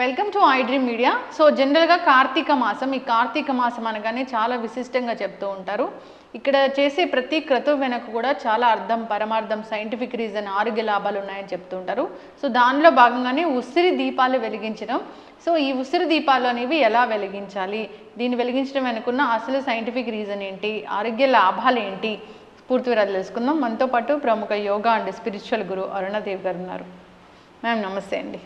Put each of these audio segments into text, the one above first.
Welcome to I media so జనరల్గా కార్తీక మాసం ఈ కార్తీక మాసం అనగానే చాలా విశిష్టంగా చెప్తూ ఉంటారు. ఇక్కడ చేసే ప్రతి క్రతువు వెనక కూడా చాలా అర్థం పరమార్థం సైంటిఫిక్ రీజన్ ఆరోగ్య లాభాలు ఉన్నాయని చెప్తూ ఉంటారు. సో దానిలో భాగంగానే ఉసిరి దీపాలు వెలిగించడం. సో ఈ ఉసిరి దీపాలు అనేవి ఎలా వెలిగించాలి? దీన్ని వెలిగించడం వెనుకున్న అసలు సైంటిఫిక్ రీజన్ ఏంటి? ఆరోగ్య లాభాలు ఏంటి? పూర్తి వివరాలు తెలుసుకుందాం. మనతో పాటు ప్రముఖ యోగా అండ్ స్పిరిచువల్ గురు అరుణదేవ్ గారు ఉన్నారు. మ్యామ్ నమస్తే అండి.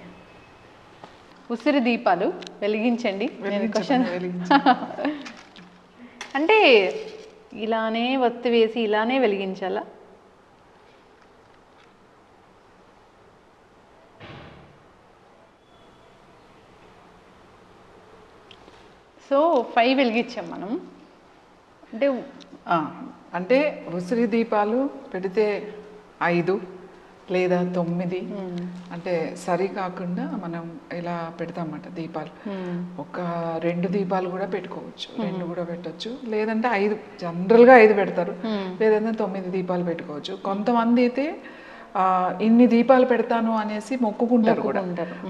ఉసిరి దీపాలు వెలిగించండి. నేను క్వశ్చన్ అంటే ఇలానే ఒత్తి వేసి ఇలానే వెలిగించాలా? సో ఫైవ్ వెలిగించాం మనం. అంటే అంటే ఉసిరి దీపాలు పెడితే ఐదు లేదా తొమ్మిది. అంటే సరి కాకుండా మనం ఇలా పెడతామన్నమాట దీపాలు. ఒక రెండు దీపాలు కూడా పెట్టుకోవచ్చు. రెండు కూడా పెట్టొచ్చు. లేదంటే ఐదు. జనరల్గా ఐదు పెడతారు. లేదంటే తొమ్మిది దీపాలు పెట్టుకోవచ్చు. కొంతమంది అయితే ఆ, ఇన్ని దీపాలు పెడతాను అనేసి మొక్కుకుంటారు కూడా.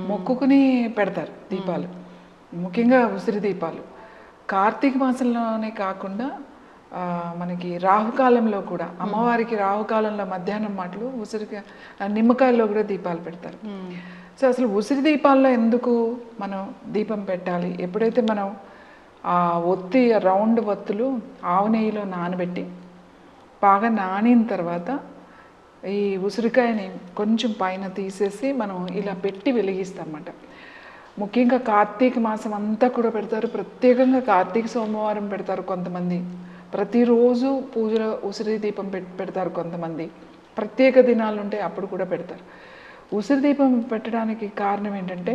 మొక్కుకుని పెడతారు దీపాలు. ముఖ్యంగా ఉసిరి దీపాలు. కార్తీక మాసంలోనే కాకుండా మనకి రాహుకాలంలో కూడా అమ్మవారికి రాహుకాలంలో మధ్యాహ్నం మాటలు ఉసిరి నిమ్మకాయల్లో కూడా దీపాలు పెడతారు. సో అసలు ఉసిరి దీపాల్లో ఎందుకు మనం దీపం పెట్టాలి? ఎప్పుడైతే మనం ఆ ఒత్తి రౌండ్ ఒత్తులు ఆవు నెయ్యిలో నానబెట్టి బాగా నానిన తర్వాత ఈ ఉసిరికాయని కొంచెం పైన తీసేసి మనం ఇలా పెట్టి వెలిగిస్తామన్నమాట. ముఖ్యంగా కార్తీక మాసం అంతా కూడా పెడతారు. ప్రత్యేకంగా కార్తీక సోమవారం పెడతారు కొంతమంది. ప్రతిరోజు పూజలో ఉసిరి దీపం పెడతారు కొంతమంది. ప్రత్యేక దినాలు ఉంటే అప్పుడు కూడా పెడతారు. ఉసిరి దీపం పెట్టడానికి కారణం ఏంటంటే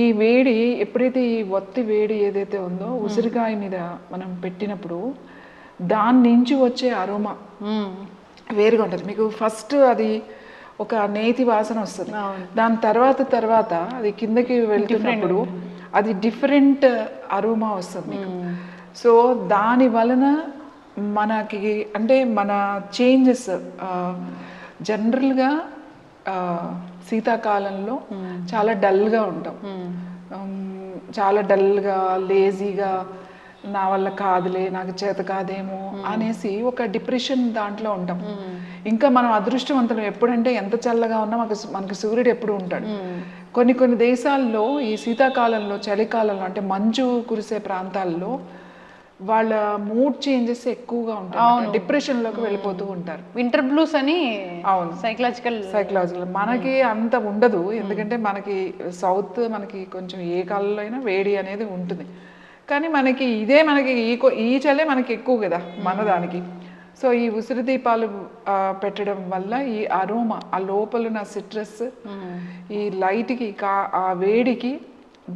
ఈ వేడి ఎప్పుడైతే ఈ ఒత్తి వేడి ఏదైతే ఉందో ఉసిరికాయ మీద మనం పెట్టినప్పుడు దాని నుంచి వచ్చే అరోమా వేరుగా ఉంటుంది. మీకు ఫస్ట్ అది ఒక నేతి వాసన వస్తుంది. దాని తర్వాత తర్వాత అది కిందకి వెళ్తున్నప్పుడు అది డిఫరెంట్ అరోమా వస్తుంది మీకు. సో దాని వలన మనకి అంటే మన చేంజెస్ జనరల్గా శీతాకాలంలో చాలా డల్గా ఉంటాం. చాలా డల్గా లేజీగా నా వల్ల కాదులే నాకు చేత కాదేమో అనేసి ఒక డిప్రెషన్ దాంట్లో ఉంటాం. ఇంకా మనం అదృష్టవంతులం ఎప్పుడంటే ఎంత చల్లగా ఉన్నా మనకు మనకు సూర్యుడు ఎప్పుడు ఉంటాడు. కొన్ని కొన్ని దేశాల్లో ఈ శీతాకాలంలో చలికాలంలో అంటే మంచు కురిసే ప్రాంతాల్లో వాళ్ళ మూడ్ చేంజెస్ ఎక్కువగా ఉంటాయి డిప్రెషన్లోకి వెళ్ళిపోతూ ఉంటారు. వింటర్ బ్లూస్ అని అవును. సైకలాజికల్ సైకలాజికల్ మనకి అంత ఉండదు. ఎందుకంటే మనకి సౌత్ మనకి కొంచెం ఏ కాలంలో అయినా వేడి అనేది ఉంటుంది. కానీ మనకి ఇదే మనకి ఈ ఈ చలే మనకి ఎక్కువ కదా మన దానికి. సో ఈ ఉసిరి దీపాలు పెట్టడం వల్ల ఈ అరోమా ఆ లోపల ఉన్న సిట్రస్ ఈ లైట్కి కా ఆ వేడికి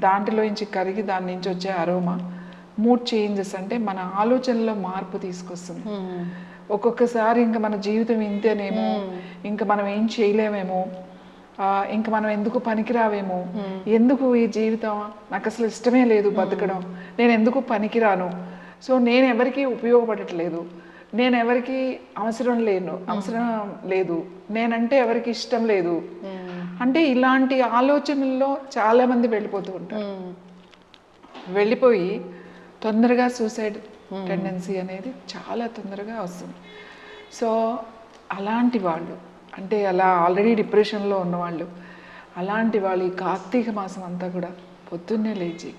దాంట్లోంచి కరిగి దాని నుంచి వచ్చే అరోమా మూడ్ చేంజెస్ అంటే మన ఆలోచనలో మార్పు తీసుకొస్తుంది. ఒక్కొక్కసారి ఇంకా మన జీవితం ఇంతేనేమో ఇంకా మనం ఏం చేయలేమేమో ఇంకా మనం ఎందుకు పనికిరావేమో ఎందుకు ఈ జీవితం నాకు అసలు ఇష్టమే లేదు బతకడం నేను ఎందుకు పనికిరాను? సో నేను ఎవరికి ఉపయోగపడట్లేదు. నేను ఎవరికి అవసరం లేను అవసరం లేదు. నేనంటే ఎవరికి ఇష్టం లేదు. అంటే ఇలాంటి ఆలోచనల్లో చాలా మంది వెళ్ళిపోతూ ఉంటారు. వెళ్ళిపోయి తొందరగా సూసైడ్ టెండెన్సీ అనేది చాలా తొందరగా వస్తుంది. సో అలాంటి వాళ్ళు అంటే అలా ఆల్రెడీ డిప్రెషన్లో ఉన్నవాళ్ళు అలాంటి వాళ్ళు ఈ కార్తీక మాసం అంతా కూడా పొద్దున్నే లేచి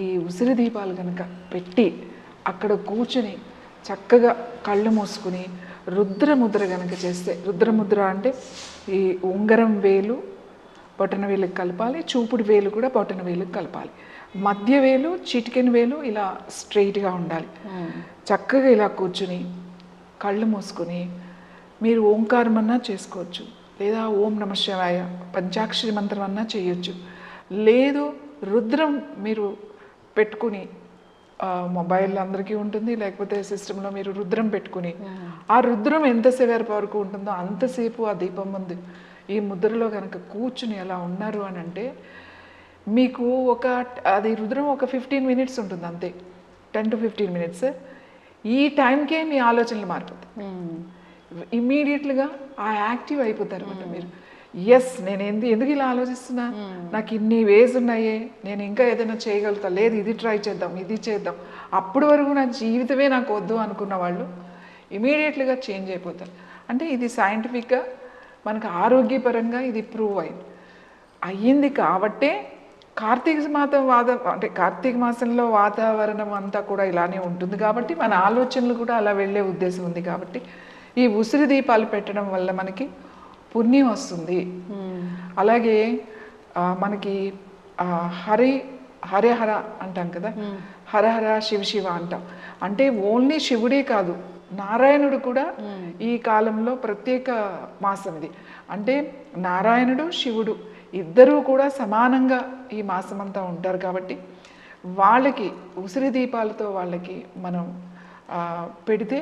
ఈ ఉసిరి దీపాలు కనుక పెట్టి అక్కడ కూర్చుని చక్కగా కళ్ళు మూసుకుని రుద్రముద్ర కనుక చేస్తే రుద్రముద్ర అంటే ఈ ఉంగరం వేలు బొటన వేలుకి కలపాలి చూపుడు వేలు కూడా బొటన వేలుకి కలపాలి. మధ్య వేలు చిటికెన్ వేలు ఇలా స్ట్రైట్గా ఉండాలి. చక్కగా ఇలా కూర్చుని కళ్ళు మూసుకొని మీరు ఓంకారం అన్నా చేసుకోవచ్చు. లేదా ఓం నమ శివాయ పంచాక్షరి మంత్రం అన్నా చేయొచ్చు. లేదు రుద్రం మీరు పెట్టుకుని మొబైల్ అందరికీ ఉంటుంది. లేకపోతే సిస్టంలో మీరు రుద్రం పెట్టుకుని ఆ రుద్రం ఎంతసేపు వరకు ఉంటుందో అంతసేపు ఆ దీపం ముందు ఈ ముద్రలో కనుక కూర్చుని అలా ఉన్నారు అని అంటే మీకు ఒక అది రుద్రం ఒక ఫిఫ్టీన్ మినిట్స్ ఉంటుంది అంతే. టెన్ టు ఫిఫ్టీన్ మినిట్స్ ఈ టైంకే మీ ఆలోచనలు మారిపోతాయి. ఇమ్మీడియట్లుగా ఆ యాక్టివ్ అయిపోతారు అనమాట మీరు. ఎస్ నేను ఎందు ఎందుకు ఇలా ఆలోచిస్తున్నా? నాకు ఇన్ని వేస్ ఉన్నాయే. నేను ఇంకా ఏదైనా చేయగలుగుతా. లేదు ఇది ట్రై చేద్దాం ఇది చేద్దాం. అప్పటి వరకు నా జీవితమే నాకు వద్దు అనుకున్న వాళ్ళు ఇమీడియట్లుగా చేంజ్ అయిపోతారు. అంటే ఇది సైంటిఫిక్గా మనకు ఆరోగ్యపరంగా ఇది ప్రూవ్ అయింది. అయ్యింది కాబట్టే కార్తీక మాసం వాద అంటే కార్తీక మాసంలో వాతావరణం అంతా కూడా ఇలానే ఉంటుంది కాబట్టి మన ఆలోచనలు కూడా అలా వెళ్ళే ఉద్దేశం ఉంది కాబట్టి ఈ ఉసిరి దీపాలు పెట్టడం వల్ల మనకి పుణ్యం వస్తుంది. అలాగే ఆ, మనకి హరి హరిహర అంటాం కదా? హరహర శివ శివ అంటాం. అంటే ఓన్లీ శివుడే కాదు నారాయణుడు కూడా ఈ కాలంలో ప్రత్యేక మాసం ఇది అంటే నారాయణుడు శివుడు. ఇద్దరూ కూడా సమానంగా ఈ మాసం అంతా ఉంటారు కాబట్టి వాళ్ళకి ఉసిరి దీపాలతో వాళ్ళకి మనం పెడితే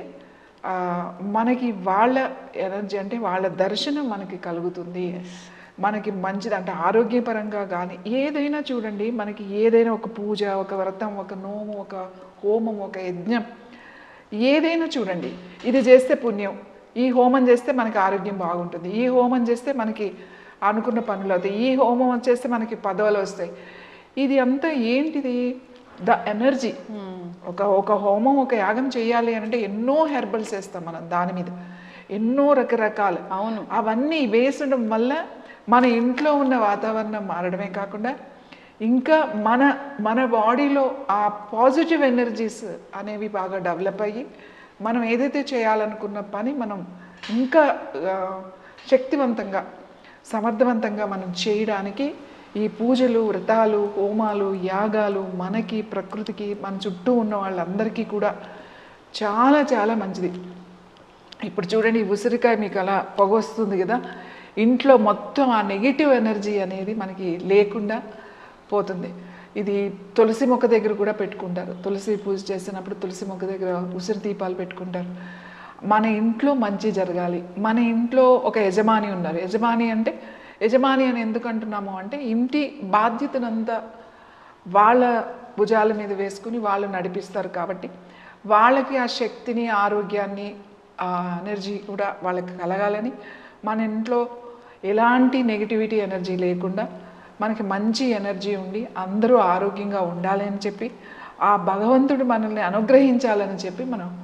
మనకి వాళ్ళ ఎనర్జీ అంటే వాళ్ళ దర్శనం మనకి కలుగుతుంది. మనకి మంచిది అంటే ఆరోగ్యపరంగా కానీ ఏదైనా చూడండి మనకి ఏదైనా ఒక పూజ ఒక వ్రతం ఒక నోము ఒక హోమం ఒక యజ్ఞం ఏదైనా చూడండి. ఇది చేస్తే పుణ్యం. ఈ హోమం చేస్తే మనకి ఆరోగ్యం బాగుంటుంది. ఈ హోమం చేస్తే మనకి అనుకున్న పనులు అవుతాయి. ఈ హోమం చేస్తే మనకి పదవులు వస్తాయి. ఇది అంతా ఏంటిది? The energy. ఒక ఒక హోమం ఒక యాగం చేయాలి అంటే ఎన్నో హెర్బల్స్ వేస్తాం మనం దాని మీద. ఎన్నో రకరకాలు. అవును. అవన్నీ వేసడం వల్ల మన ఇంట్లో ఉన్న వాతావరణం మారడమే కాకుండా ఇంకా మన మన బాడీలో ఆ పాజిటివ్ ఎనర్జీస్ అనేవి బాగా డెవలప్ అయ్యి మనం ఏదైతే చేయాలనుకున్న పని మనం ఇంకా శక్తివంతంగా సమర్థవంతంగా మనం చేయడానికి ఈ పూజలు వ్రతాలు హోమాలు యాగాలు మనకి ప్రకృతికి మన చుట్టూ ఉన్న వాళ్ళందరికీ కూడా చాలా చాలా మంచిది. ఇప్పుడు చూడండి ఉసిరికాయ మీకు అలా పొగ వస్తుంది కదా ఇంట్లో మొత్తం ఆ నెగిటివ్ ఎనర్జీ అనేది మనకి లేకుండా పోతుంది. ఇది తులసి మొక్క దగ్గర కూడా పెట్టుకుంటారు. తులసి పూజ చేసినప్పుడు తులసి మొక్క దగ్గర ఉసిరి దీపాలు పెట్టుకుంటారు. మన ఇంట్లో మంచి జరగాలి. మన ఇంట్లో ఒక యజమాని ఉన్నారు యజమాని అంటే యజమాని అని ఎందుకు అంటున్నాము అంటే ఇంటి బాధ్యతనంతా వాళ్ళ భుజాల మీద వేసుకుని వాళ్ళు నడిపిస్తారు కాబట్టి వాళ్ళకి ఆ శక్తిని ఆరోగ్యాన్ని ఆ ఎనర్జీ కూడా వాళ్ళకి కలగాలని మన ఇంట్లో ఎలాంటి నెగిటివిటీ ఎనర్జీ లేకుండా మనకి మంచి ఎనర్జీ ఉండి అందరూ ఆరోగ్యంగా ఉండాలని చెప్పి ఆ భగవంతుడు మనల్ని అనుగ్రహించాలని చెప్పి మనం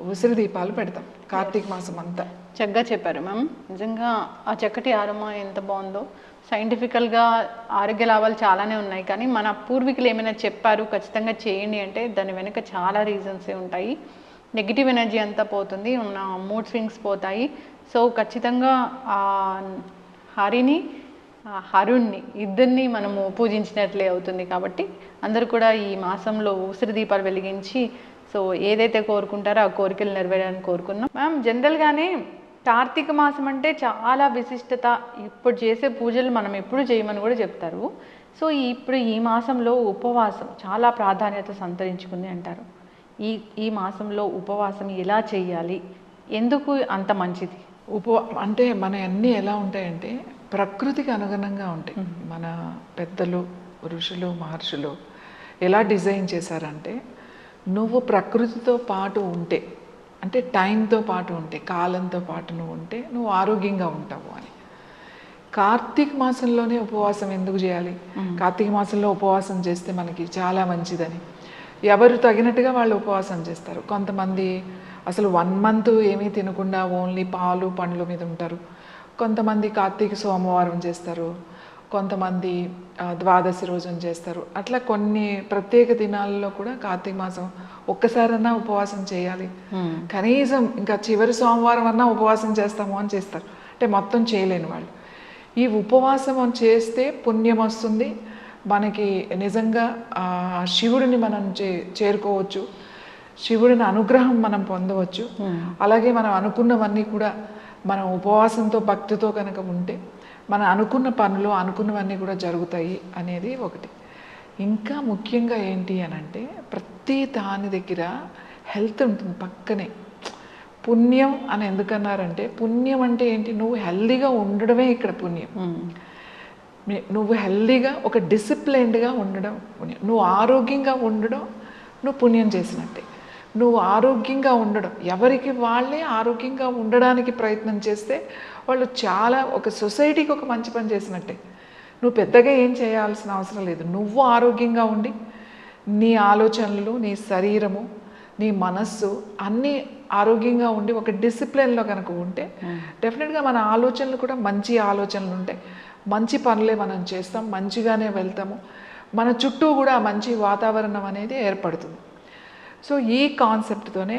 ఉసిరి దీపాలు పెడతాం కార్తీక మాసం అంతా. చక్కగా చెప్పారు మ్యామ్. నిజంగా ఆ చక్కటి ఆరోమా ఎంత బాగుందో. సైంటిఫికల్గా ఆరోగ్య లాభాలు చాలానే ఉన్నాయి కానీ మన పూర్వీకులు ఏమైనా చెప్పారు ఖచ్చితంగా చేయండి అంటే దాని వెనుక చాలా రీజన్సే ఉంటాయి. నెగిటివ్ ఎనర్జీ అంతా పోతుంది మన మూడ్ స్వింగ్స్ పోతాయి. సో ఖచ్చితంగా ఆ హరిని హరుణ్ణి ఇద్దరిని మనము పూజించినట్లే అవుతుంది కాబట్టి అందరూ కూడా ఈ మాసంలో ఉసిరి దీపాలు వెలిగించి సో ఏదైతే కోరుకుంటారో ఆ కోరికలు నెరవేరాలని కోరుకున్నాం. మ్యామ్ జనరల్గానే కార్తీక మాసం అంటే చాలా విశిష్టత. ఇప్పుడు చేసే పూజలు మనం ఎప్పుడు చేయమని కూడా చెప్తారు. సో ఇప్పుడు ఈ మాసంలో ఉపవాసం చాలా ప్రాధాన్యత సంతరించుకుంది అంటారు. ఈ ఈ మాసంలో ఉపవాసం ఎలా చేయాలి? ఎందుకు అంత మంచిది? ఉప అంటే మన అన్నీ ఎలా ఉంటాయంటే ప్రకృతికి అనుగుణంగా ఉంటాయి. మన పెద్దలు ఋషులు మహర్షులు ఎలా డిజైన్ చేశారంటే నువ్వు ప్రకృతితో పాటు ఉంటే అంటే టైంతో పాటు ఉంటే కాలంతో పాటు నువ్వు ఉంటే నువ్వు ఆరోగ్యంగా ఉంటావు అని. కార్తీక మాసంలోనే ఉపవాసం ఎందుకు చేయాలి? కార్తీక మాసంలో ఉపవాసం చేస్తే మనకి చాలా మంచిదని. ఎవరు తగినట్టుగా వాళ్ళు ఉపవాసం చేస్తారు. కొంతమంది అసలు వన్ మంత్ ఏమీ తినకుండా ఓన్లీ పాలు పండ్ల మీద ఉంటారు. కొంతమంది కార్తీక సోమవారం చేస్తారు. కొంతమంది ద్వాదశి రోజున చేస్తారు. అట్లా కొన్ని ప్రత్యేక దినాల్లో కూడా కార్తీక మాసం ఒక్కసారన్నా ఉపవాసం చేయాలి. కనీసం ఇంకా చివరి సోమవారం అన్నా ఉపవాసం చేస్తాము అని చేస్తారు. అంటే మొత్తం చేయలేని వాళ్ళు. ఈ ఉపవాసం చేస్తే పుణ్యం వస్తుంది. మనకి నిజంగా శివుడిని మనం చే చేరుకోవచ్చు. శివుడిని అనుగ్రహం మనం పొందవచ్చు. అలాగే మనం అనుకున్నవన్నీ కూడా మనం ఉపవాసంతో భక్తితో కనుక ఉంటే మనం అనుకున్న పనులు అనుకున్నవన్నీ కూడా జరుగుతాయి అనేది ఒకటి. ఇంకా ముఖ్యంగా ఏంటి అని అంటే ప్రతి దాని దగ్గర హెల్త్ ఉంటుంది పక్కనే. పుణ్యం అని ఎందుకన్నారంటే పుణ్యం అంటే ఏంటి? నువ్వు హెల్దీగా ఉండడమే ఇక్కడ పుణ్యం. నువ్వు హెల్దీగా ఒక డిసిప్లైన్డ్గా ఉండడం పుణ్యం. నువ్వు ఆరోగ్యంగా ఉండడం నువ్వు పుణ్యం చేసినట్టే. నువ్వు ఆరోగ్యంగా ఉండడం. ఎవరికి వాళ్ళే ఆరోగ్యంగా ఉండడానికి ప్రయత్నం చేస్తే వాళ్ళు చాలా ఒక సొసైటీకి ఒక మంచి పని చేసినట్టే. నువ్వు పెద్దగా ఏం చేయాల్సిన అవసరం లేదు. నువ్వు ఆరోగ్యంగా ఉండి నీ ఆలోచనలు నీ శరీరము నీ మనస్సు అన్నీ ఆరోగ్యంగా ఉండి ఒక డిసిప్లిన్లో కనుక ఉంటే డెఫినెట్గా మన ఆలోచనలు కూడా మంచి ఆలోచనలు ఉంటాయి. మంచి పనులే మనం చేస్తాం మంచిగానే వెళ్తాము. మన చుట్టూ కూడా మంచి వాతావరణం అనేది ఏర్పడుతుంది. సో ఈ కాన్సెప్ట్తోనే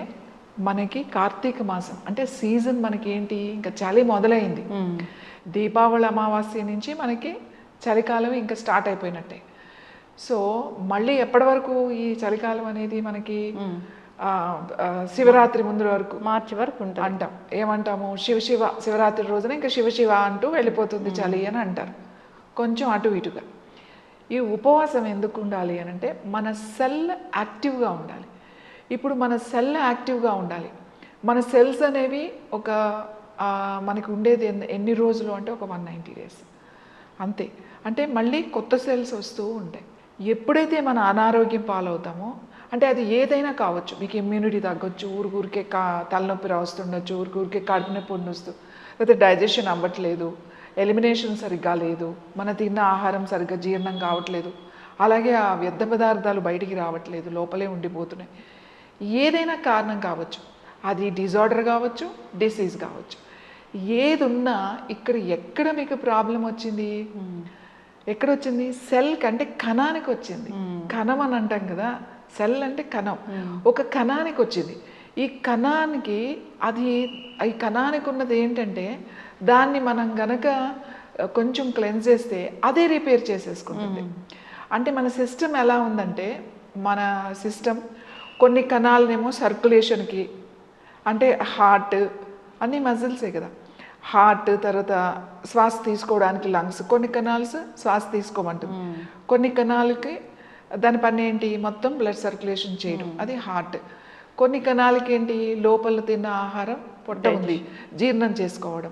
మనకి కార్తీక మాసం అంటే సీజన్ మనకి ఏంటి? ఇంకా చలి మొదలైంది. దీపావళి అమావాస్య నుంచి మనకి చలికాలం ఇంకా స్టార్ట్ అయిపోయినట్టే. సో మళ్ళీ ఎప్పటి వరకు ఈ చలికాలం అనేది మనకి శివరాత్రి ముందు వరకు? మార్చి వరకు అంటాం. ఏమంటాము? శివ శివ శివరాత్రి రోజున ఇంకా శివ శివ అంటూ వెళ్ళిపోతుంది చలి అని అంటారు. కొంచెం అటు ఇటుగా. ఈ ఉపవాసం ఎందుకు ఉండాలి అని అంటే మన సెల్ యాక్టివ్గా ఉండాలి. ఇప్పుడు మన సెల్ యాక్టివ్గా ఉండాలి. మన సెల్స్ అనేవి ఒక మనకు ఉండేది ఎన్ని- ఎన్ని రోజులు అంటే ఒక వన్ నైంటీ డేస్. అంతే. అంటే మళ్ళీ కొత్త సెల్స్ వస్తూ ఉంటాయి. ఎప్పుడైతే మన అనారోగ్యం పాలవుతామో అంటే అది ఏదైనా కావచ్చు. మీకు ఇమ్యూనిటీ తగ్గొచ్చు ఊరికూరికే కా తలనొప్పి రాస్తుండొచ్చు ఊరికూరికే కడుపు నొప్పి ఉండొచ్చు లేకపోతే డైజెషన్ అవ్వట్లేదు ఎలిమినేషన్ సరిగ్గా లేదు మన తిన్న ఆహారం సరిగ్గా జీర్ణం కావట్లేదు అలాగే ఆ వ్యర్థ పదార్థాలు బయటికి రావట్లేదు లోపలే ఉండిపోతున్నాయి. ఏదైనా కారణం కావచ్చు. అది డిజార్డర్ కావచ్చు డిసీజ్ కావచ్చు. ఏది ఉన్నా ఇక్కడ ఎక్కడ మీకు ప్రాబ్లం వచ్చింది? ఎక్కడ వచ్చింది సెల్ అంటే కణానికి వచ్చింది. కణం అని అంటాం కదా సెల్ అంటే కణం. ఒక కణానికి వచ్చింది. ఈ కణానికి అది ఈ కణానికి ఉన్నది ఏంటంటే దాన్ని మనం గనక కొంచెం క్లెన్స్ చేస్తే అదే రిపేర్ చేసేసుకుంటుంది. అంటే మన సిస్టమ్ ఎలా ఉందంటే మన సిస్టమ్ కొన్ని కణాలనేమో సర్క్యులేషన్కి అంటే హార్ట్ అన్ని మజిల్సే కదా. హార్ట్ తర్వాత శ్వాస తీసుకోవడానికి లంగ్స్ కొన్ని కణాల్స్ శ్వాస తీసుకోమంటుంది. కొన్ని కణాలకి దాని పని ఏంటి? మొత్తం బ్లడ్ సర్క్యులేషన్ చేయడం. అది హార్ట్ కొన్ని కణాలకి ఏంటి? లోపల తిన్న ఆహారం పొట్ట ఉంది. జీర్ణం చేసుకోవడం.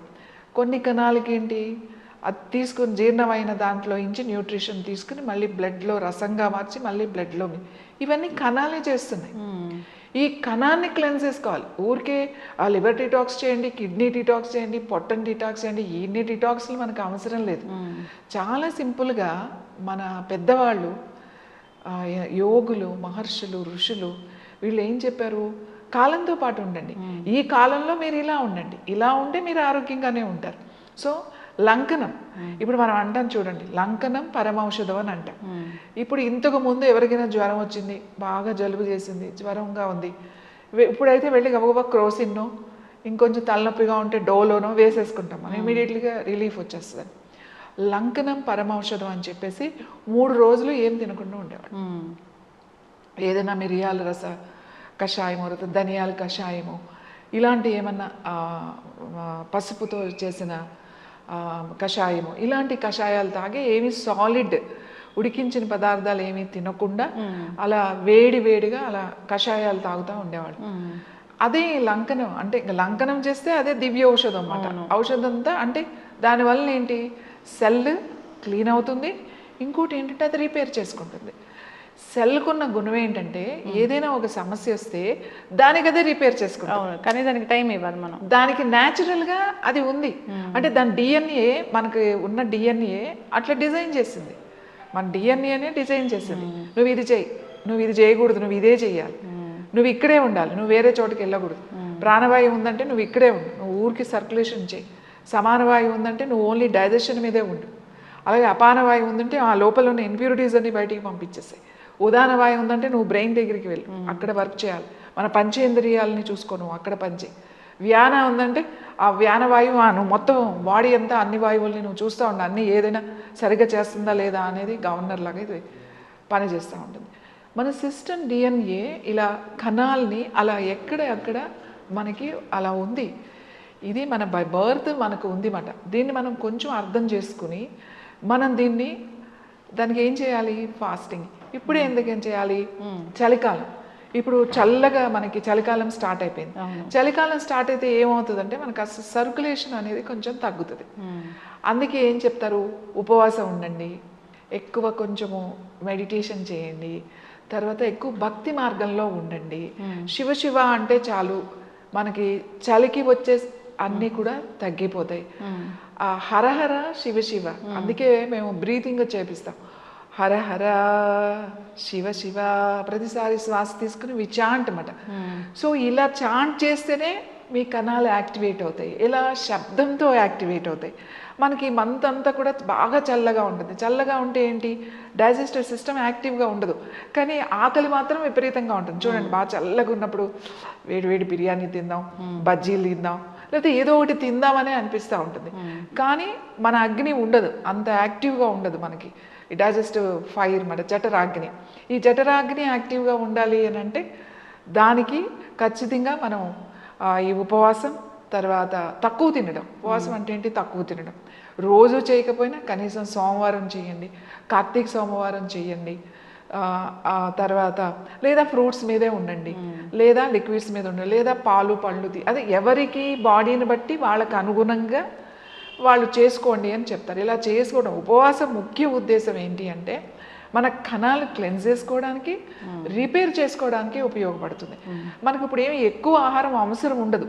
కొన్ని కణాలకి ఏంటి? అది తీసుకుని జీర్ణమైన దాంట్లో నుంచి న్యూట్రిషన్ తీసుకుని మళ్ళీ బ్లడ్లో రసంగా మార్చి మళ్ళీ బ్లడ్లో ఇవన్నీ కణాలే చేస్తున్నాయి. ఈ కణాన్ని క్లెన్స్ చేసుకోవాలి. ఊరికే ఆ లివర్ డిటాక్స్ చేయండి కిడ్నీ డిటాక్స్ చేయండి పొట్టని డిటాక్స్ చేయండి ఇన్ని డిటాక్స్లు మనకు అవసరం లేదు. చాలా సింపుల్గా మన పెద్దవాళ్ళు యోగులు మహర్షులు ఋషులు వీళ్ళు ఏం చెప్పారు? కాలంతో పాటు ఉండండి. ఈ కాలంలో మీరు ఇలా ఉండండి. ఇలా ఉంటే మీరు ఆరోగ్యంగానే ఉంటారు. సో లంకనం. ఇప్పుడు మనం అంటాం చూడండి లంకనం పరమౌషధం అని అంటాం. ఇప్పుడు ఇంతకు ముందు ఎవరికైనా జ్వరం వచ్చింది బాగా జలుబు చేసింది జ్వరంగా ఉంది. ఇప్పుడైతే వెళ్ళి గబగబా క్రోసిన్నో ఇంకొంచెం తలనొప్పిగా ఉంటే డోలోనో వేసేసుకుంటాం. మనం ఇమీడియట్లీగా రిలీఫ్ వచ్చేస్తుంది. లంకనం పరమౌషధం అని చెప్పేసి మూడు రోజులు ఏం తినకుండా ఉండేవాడు ఏదైనా మిరియాల రస కషాయము ధనియాల కషాయము ఇలాంటి ఏమన్నా పసుపుతో చేసిన కషాయము. ఇలాంటి కషాయాలు తాగి ఏమి సాలిడ్ ఉడికించిన పదార్థాలు ఏమీ తినకుండా అలా వేడి వేడిగా అలా కషాయాలు తాగుతూ ఉండేవాడు అదే లంకనం అంటే లంకనం చేస్తే అదే దివ్య ఔషధం అన్నమాట. ఔషధం అంతా అంటే దానివల్ల ఏంటి? సెల్ క్లీన్ అవుతుంది. ఇంకోటి ఏంటంటే అది రిపేర్ చేసుకుంటుంది. సెల్కున్న గుణం ఏంటంటే ఏదైనా ఒక సమస్య వస్తే దానికి అదే రిపేర్ చేసుకుంటుంది అవును కానీ దానికి టైం ఇవ్వాలి మనం. దానికి న్యాచురల్గా అది ఉంది. అంటే దాని డిఎన్ఏ మనకి ఉన్న డిఎన్ఏ అట్లా డిజైన్ చేసింది. మన డిఎన్ఏనే డిజైన్ చేసింది. నువ్వు ఇది చేయి నువ్వు ఇది చేయకూడదు నువ్వు ఇదే చేయాలి. నువ్వు ఇక్కడే ఉండాలి నువ్వు వేరే చోటుకి వెళ్ళకూడదు. ప్రాణవాయువు ఉందంటే నువ్వు ఇక్కడే ఉండు నువ్వు ఊరికి సర్క్యులేషన్ చేయి. సమాన వాయువు ఉందంటే నువ్వు ఓన్లీ డైజెషన్ మీదే ఉండు. అలాగే అపాన వాయువు ఉందంటే ఆ లోపల ఉన్న ఇంప్యూరిటీస్ అన్ని బయటికి పంపించేస్తాయి ఉదాహరణ వాయువు ఉందంటే నువ్వు బ్రెయిన్ దగ్గరికి వెళ్ళు. అక్కడ వర్క్ చేయాలి. మన పంచేంద్రియాలని చూసుకో నువ్వు అక్కడ పనిచేయి వ్యాన ఉందంటే ఆ వ్యాన వాయువు ఆ నువ్వు మొత్తం బాడీ అంతా అన్ని వాయువుల్ని నువ్వు చూస్తూ ఉండు. అన్ని ఏదైనా సరిగ్గా చేస్తుందా లేదా అనేది గవర్నర్ లాగా ఇది పని చేస్తూ ఉంటుంది. మన సిస్టమ్ డిఎన్ఏ ఇలా కణాల్ని అలా ఎక్కడ అక్కడ మనకి అలా ఉంది. ఇది మన బై బర్త్ మనకు ఉంది మాట. దీన్ని మనం కొంచెం అర్థం చేసుకుని మనం దీన్ని దానికి ఏం చేయాలి? ఫాస్టింగ్. ఇప్పుడు ఎందుకు ఏం చేయాలి చలికాలం. ఇప్పుడు చల్లగా మనకి చలికాలం స్టార్ట్ అయిపోయింది. చలికాలం స్టార్ట్ అయితే ఏమవుతుందంటే మనకు అసలు సర్క్యులేషన్ అనేది కొంచెం తగ్గుతుంది. అందుకే ఏం చెప్తారు? ఉపవాసం ఉండండి. ఎక్కువ కొంచెము మెడిటేషన్ చేయండి. తర్వాత ఎక్కువ భక్తి మార్గంలో ఉండండి. శివ శివ అంటే చాలు. మనకి చలికి వచ్చే అన్నీ కూడా తగ్గిపోతాయి. ఆ హరహర శివ శివ. అందుకే మేము బ్రీతింగ్ చేపిస్తాం. హర హర శివ శివ ప్రతిసారి శ్వాస తీసుకుని వి చాంట్ అన్నమాట. సో ఇలా చాంట్ చేస్తేనే మీ కణాలు యాక్టివేట్ అవుతాయి. ఇలా శబ్దంతో యాక్టివేట్ అవుతాయి. మనకి మంత్ అంతా కూడా బాగా చల్లగా ఉంటుంది. చల్లగా ఉంటే ఏంటి? డైజెస్టివ్ సిస్టమ్ యాక్టివ్గా ఉండదు. కానీ ఆకలి మాత్రం విపరీతంగా ఉంటుంది. చూడండి బాగా చల్లగా ఉన్నప్పుడు వేడి వేడి బిర్యానీ తిందాం బజ్జీలు తిందాం లేకపోతే ఏదో ఒకటి తిందామనే అనిపిస్తూ ఉంటుంది. కానీ మన అగ్ని ఉండదు. అంత యాక్టివ్గా ఉండదు మనకి. ఈ డైజెస్టివ్ ఫైర్ మన జఠరాగ్ని. ఈ జఠరాగ్ని యాక్టివ్గా ఉండాలి అని అంటే దానికి ఖచ్చితంగా మనం ఈ ఉపవాసం తర్వాత తక్కువ తినడం. ఉపవాసం అంటే ఏంటి? తక్కువ తినడం. రోజు చేయకపోయినా కనీసం సోమవారం చేయండి. కార్తీక సోమవారం చేయండి. తర్వాత లేదా ఫ్రూట్స్ మీదే ఉండండి. లేదా లిక్విడ్స్ మీద ఉండండి. లేదా పాలు పళ్ళు అదే ఎవరికి బాడీని బట్టి వాళ్ళకి అనుగుణంగా వాళ్ళు చేసుకోండి అని చెప్తారు. ఇలా చేసుకోవడం ఉపవాసం ముఖ్య ఉద్దేశం ఏంటి అంటే మన కణాలు క్లెన్స్ చేసుకోవడానికి రిపేర్ చేసుకోవడానికి ఉపయోగపడుతుంది. మనకి ఇప్పుడు ఏమి ఎక్కువ ఆహారం అవసరం ఉండదు.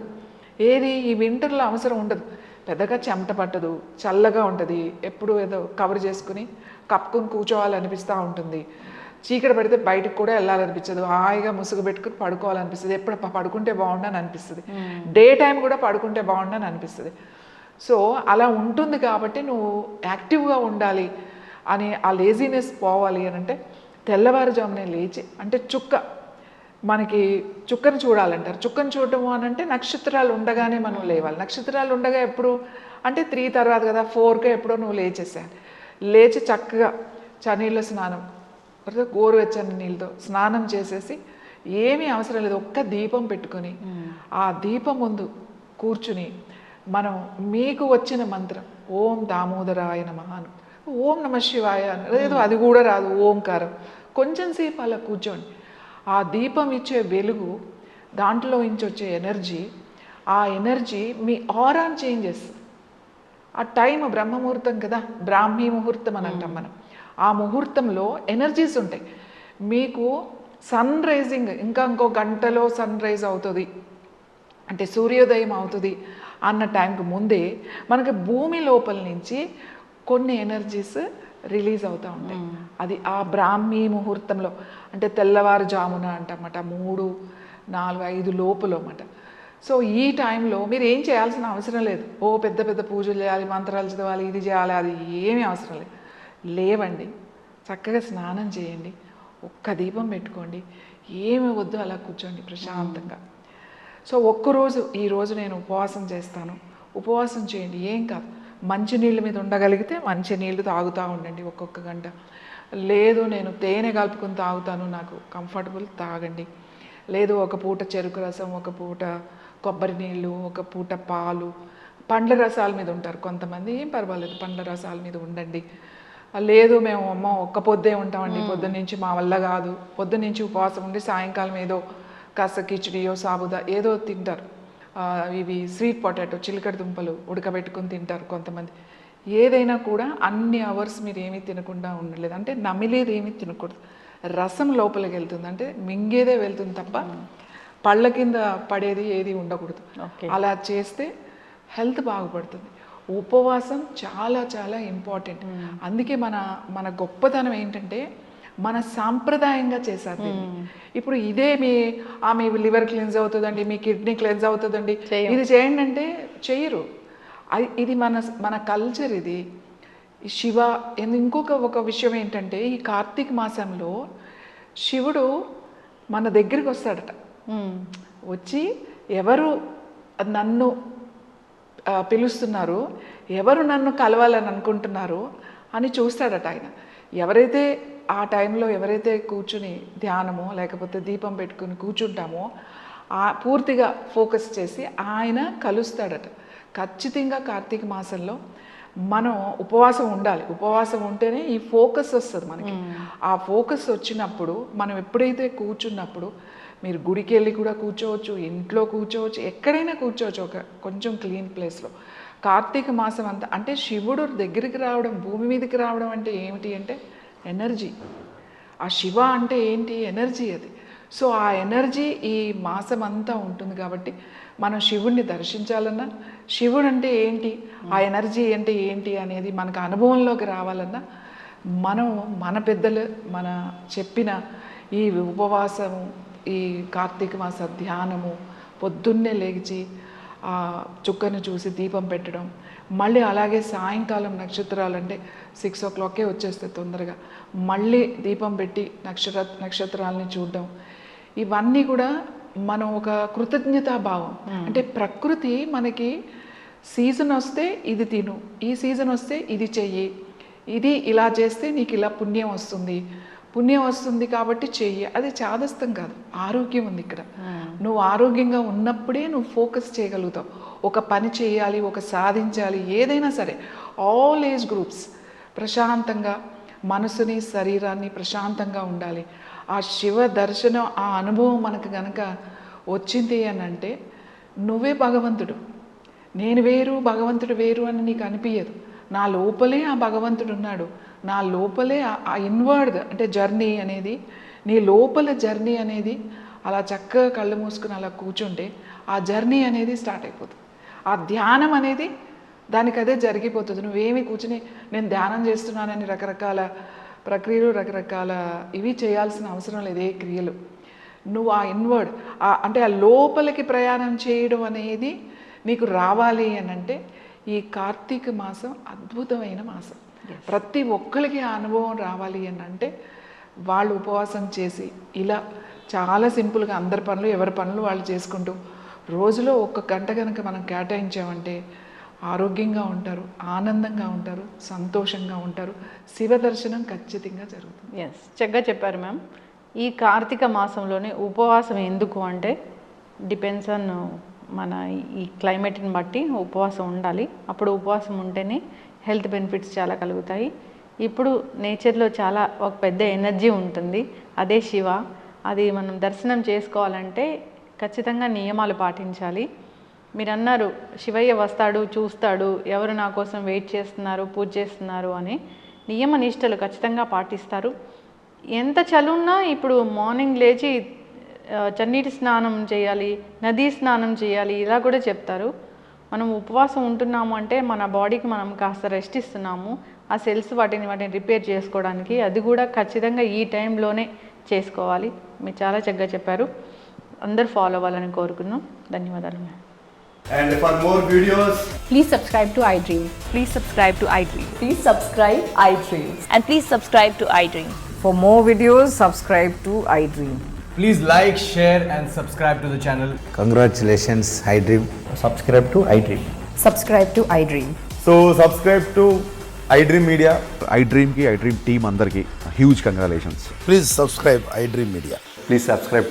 ఏది ఈ వింటర్లో అవసరం ఉండదు. పెద్దగా చెమట పట్టదు చల్లగా ఉంటుంది. ఎప్పుడు ఏదో కవర్ చేసుకుని కప్పుకుని కూర్చోవాలనిపిస్తూ ఉంటుంది. చీకటి పడితే బయటకు కూడా వెళ్ళాలనిపించదు. హాయిగా ముసుగు పెట్టుకుని పడుకోవాలనిపిస్తుంది. ఎప్పుడు పడుకుంటే బాగుండని అనిపిస్తుంది. డే టైం కూడా పడుకుంటే బాగుండని అనిపిస్తుంది. సో అలా ఉంటుంది కాబట్టి నువ్వు యాక్టివ్గా ఉండాలి అని ఆ లేజినెస్ పోవాలి అని అంటే తెల్లవారుజామునే లేచి అంటే చుక్క మనకి చుక్కను చూడాలంటారు. చుక్కను చూడటము అని అంటే నక్షత్రాలు ఉండగానే మనం లేవాలి. నక్షత్రాలు ఉండగా ఎప్పుడు? అంటే త్రీ తర్వాత కదా ఫోర్కే ఎప్పుడో నువ్వు లేచేసాను లేచి చక్కగా చనీళ్ళ స్నానం గోరువెచ్చని నీళ్ళతో స్నానం చేసేసి ఏమీ అవసరం లేదు ఒక్క దీపం పెట్టుకొని ఆ దీపం ముందు కూర్చుని మనం మీకు వచ్చిన మంత్రం ఓం దామోదరాయ నమః అను. ఓం నమ శివాయ అని. లేదు అది కూడా రాదు ఓంకారం. కొంచెం సేపు అలా కూర్చోండి. ఆ దీపం ఇచ్చే వెలుగు దాంట్లో నుంచి వచ్చే ఎనర్జీ ఆ ఎనర్జీ మీ ఆరాన్ చేంజ్ చేస్తుంది ఆ టైం బ్రహ్మముహూర్తం కదా బ్రాహ్మీ ముహూర్తం అని అంటాం మనం. ఆ ముహూర్తంలో ఎనర్జీస్ ఉంటాయి. మీకు సన్ రైజింగ్ ఇంకా ఇంకో గంటలో సన్ రైజ్ అవుతుంది. అంటే సూర్యోదయం అవుతుంది అన్న టైంకి ముందే మనకి భూమి లోపల నుంచి కొన్ని ఎనర్జీస్ రిలీజ్ అవుతూ ఉంటాయి. అది ఆ బ్రాహ్మీ ముహూర్తంలో అంటే తెల్లవారుజామున అంటమాట మూడు నాలుగు ఐదు లోపల అన్నమాట సో ఈ టైంలో మీరు ఏం చేయాల్సిన అవసరం లేదు. ఓ పెద్ద పెద్ద పూజలు చేయాలి మంత్రాలు చదవాలి ఇది చేయాలి అది ఏమీ అవసరం లేదు. లేవండి చక్కగా స్నానం చేయండి ఒక్క దీపం పెట్టుకోండి ఏమి వద్దు అలా కూర్చోండి ప్రశాంతంగా. సో ఒక్కరోజు ఈరోజు నేను ఉపవాసం చేస్తాను. ఉపవాసం చేయండి. ఏం కాదు. మంచినీళ్ళ మీద ఉండగలిగితే మంచినీళ్ళు తాగుతూ ఉండండి ఒక్కొక్క గంట. లేదు నేను తేనె కలుపుకొని తాగుతాను. నాకు కంఫర్టబుల్ తాగండి. లేదు ఒక పూట చెరుకు రసం ఒక పూట కొబ్బరి నీళ్ళు ఒక పూట పాలు. పండ్ల రసాల మీద ఉంటారు కొంతమంది. ఏం పర్వాలేదు పండ్ల రసాల మీద ఉండండి. లేదు మేము అమ్మ ఒక్క పొద్దే ఉంటామండి. పొద్దున్న నుంచి మా వల్ల కాదు. పొద్దున్న నుంచి ఉపవాసం ఉండి సాయంకాలం ఏదో కాస్త కిచడియో సాబుదా ఏదో తింటారు. ఇవి స్వీట్ పొటాటో చిలకడ దుంపలు ఉడకబెట్టుకుని తింటారు కొంతమంది. ఏదైనా కూడా అన్ని అవర్స్ మీరు ఏమీ తినకుండా ఉండలేదు. అంటే నమిలేది ఏమీ తినకూడదు. రసం లోపలికి వెళ్తుంది. అంటే మింగేదే వెళ్తుంది తప్ప పళ్ళ కింద పడేది ఏది ఉండకూడదు. అలా చేస్తే హెల్త్ బాగుపడుతుంది. ఉపవాసం చాలా చాలా ఇంపార్టెంట్. అందుకే మన మన గొప్పతనం ఏంటంటే మన సాంప్రదాయంగా చేశారు దీన్ని. ఇప్పుడు ఇదే మీ ఆ మీ లివర్ క్లెన్స్ అవుతుందండి మీ కిడ్నీ క్లెన్స్ అవుతుందండి. ఇది చేయండి అంటే చెయ్యరు అది- ఇది మన మన కల్చర్ ఇది శివ ఇంకొక ఒక విషయం ఏంటంటే ఈ కార్తీక మాసంలో శివుడు మన దగ్గరికి వస్తాడట మ్మ్. వచ్చి ఎవరు నన్ను పిలుస్తున్నారు ఎవరు నన్ను కలవాలని అనుకుంటున్నారు అని చూస్తాడట ఆయన ఎవరైతే ఆ టైంలో ఎవరైతే కూర్చుని ధ్యానమో లేకపోతే దీపం పెట్టుకుని కూర్చుంటామో ఆ పూర్తిగా ఫోకస్ చేసి ఆయన కలుస్తాడట. ఖచ్చితంగా కార్తీక మాసంలో మనం ఉపవాసం ఉండాలి. ఉపవాసం ఉంటేనే ఈ ఫోకస్ వస్తుంది మనకి. ఆ ఫోకస్ వచ్చినప్పుడు మనం ఎప్పుడైతే కూర్చున్నప్పుడు మీరు గుడికి వెళ్ళి కూడా కూర్చోవచ్చు ఇంట్లో కూర్చోవచ్చు ఎక్కడైనా కూర్చోవచ్చు ఒక కొంచెం క్లీన్ ప్లేస్లో. కార్తీక మాసం అంతా అంటే శివుడు దగ్గరికి రావడం భూమి మీదకి రావడం అంటే ఏమిటి అంటే ఎనర్జీ. ఆ శివ అంటే ఏంటి? ఎనర్జీ అది. సో ఆ ఎనర్జీ ఈ మాసం అంతా ఉంటుంది కాబట్టి మనం శివుణ్ణి దర్శించాలన్నా శివుడు అంటే ఏంటి? ఆ ఎనర్జీ అంటే ఏంటి అనేది మనకు అనుభవంలోకి రావాలన్నా మనం మన పెద్దలు మన చెప్పిన ఈ ఉపవాసము ఈ కార్తీక మాస ధ్యానము పొద్దున్నే లేచి ఆ చుక్కను చూసి దీపం పెట్టడం మళ్ళీ అలాగే సాయంకాలం నక్షత్రాలు అంటే సిక్స్ ఓ క్లాకే వచ్చేస్తే తొందరగా. మళ్ళీ దీపం పెట్టి నక్షత్ర నక్షత్రాలని చూడడం. ఇవన్నీ కూడా మనం ఒక కృతజ్ఞతా భావం. అంటే ప్రకృతి మనకి సీజన్ వస్తే ఇది తిను ఈ సీజన్ వస్తే ఇది చెయ్యి ఇది ఇలా చేస్తే నీకు ఇలా పుణ్యం వస్తుంది. పుణ్యం వస్తుంది కాబట్టి చెయ్యి అది చాదస్తం కాదు ఆరోగ్యం ఉంది ఇక్కడ. నువ్వు ఆరోగ్యంగా ఉన్నప్పుడే నువ్వు ఫోకస్ చేయగలుగుతావు. ఒక పని చేయాలి ఒక సాధించాలి ఏదైనా సరే. ఆల్ ఏజ్ గ్రూప్స్ ప్రశాంతంగా మనసుని శరీరాన్ని ప్రశాంతంగా ఉండాలి. ఆ శివ దర్శనం ఆ అనుభవం మనకు గనక వచ్చింది అని అంటే నువ్వే భగవంతుడు. నేను వేరు భగవంతుడు వేరు అని నీకు అనిపించదు నా లోపలే ఆ భగవంతుడు ఉన్నాడు. నా లోపలే ఆ- ఇన్వర్డ్ అంటే జర్నీ అనేది నీ లోపల జర్నీ అనేది అలా చక్కగా కళ్ళు మూసుకుని అలా కూర్చుంటే ఆ జర్నీ అనేది స్టార్ట్ అయిపోతుంది. ఆ ధ్యానం అనేది దానికి అదే జరిగిపోతుంది. నువ్వేమి కూర్చుని నేను ధ్యానం చేస్తున్నానని రకరకాల ప్రక్రియలు రకరకాల ఇవి చేయాల్సిన అవసరం లేదు ఏ క్రియలు. నువ్వు ఆ ఇన్వర్డ్ అంటే ఆ లోపలికి ప్రయాణం చేయడం అనేది నీకు రావాలి అని అంటే ఈ కార్తీక మాసం అద్భుతమైన మాసం. ప్రతి ఒక్కరికి ఆ అనుభవం రావాలి అని అంటే వాళ్ళు ఉపవాసం చేసి ఇలా చాలా సింపుల్గా అందరి పనులు ఎవరి పనులు వాళ్ళు చేసుకుంటూ రోజులో ఒక్క గంట కనుక మనం కేటాయించామంటే ఆరోగ్యంగా ఉంటారు ఆనందంగా ఉంటారు సంతోషంగా ఉంటారు. శివ దర్శనం ఖచ్చితంగా జరుగుతుంది. ఎస్ చక్కగా చెప్పారు మ్యామ్ ఈ కార్తీక మాసంలోనే ఉపవాసం ఎందుకు అంటే డిపెండ్స్ ఆన్ మన ఈ క్లైమేట్ని బట్టి ఉపవాసం ఉండాలి. అప్పుడు ఉపవాసం ఉంటేనే హెల్త్ బెనిఫిట్స్ చాలా కలుగుతాయి. ఇప్పుడు నేచర్లో చాలా ఒక పెద్ద ఎనర్జీ ఉంటుంది. అదే శివ. అది మనం దర్శనం చేసుకోవాలంటే ఖచ్చితంగా నియమాలు పాటించాలి. మీరు అన్నారు శివయ్య వస్తాడు చూస్తాడు ఎవరు నా కోసం వెయిట్ చేస్తున్నారు పూజ చేస్తున్నారు అని. నియమ నిష్టలు ఖచ్చితంగా పాటిస్తారు. ఎంత చలున్నా ఇప్పుడు మార్నింగ్ లేచి చన్నీటి స్నానం చేయాలి నదీ స్నానం చేయాలి ఇలా కూడా చెప్తారు. మనం ఉపవాసం ఉంటున్నాము అంటే మన బాడీకి మనం కాస్త రెస్ట్ ఇస్తున్నాము. ఆ సెల్స్ వాటిని వాటిని రిపేర్ చేసుకోవడానికి అది కూడా ఖచ్చితంగా ఈ టైంలోనే చేసుకోవాలి. మీరు చాలా చక్కగా చెప్పారు. అందరు ఫాలో అవ్వాలని కోరుకున్నాం ధన్యవాదాలు ma'am And for more videos, Please subscribe to iDream. Please subscribe to iDream. Please subscribe iDream. And please subscribe to iDream. For more videos, subscribe to iDream. please like, share, and subscribe to the channel. Congratulations, iDream. subscribe to iDream. Subscribe to iDream. So subscribe to iDream Media. ఐ డ్రీమ్కి iDream team అందరికీ huge congratulations Please subscribe iDream Media. Please subscribe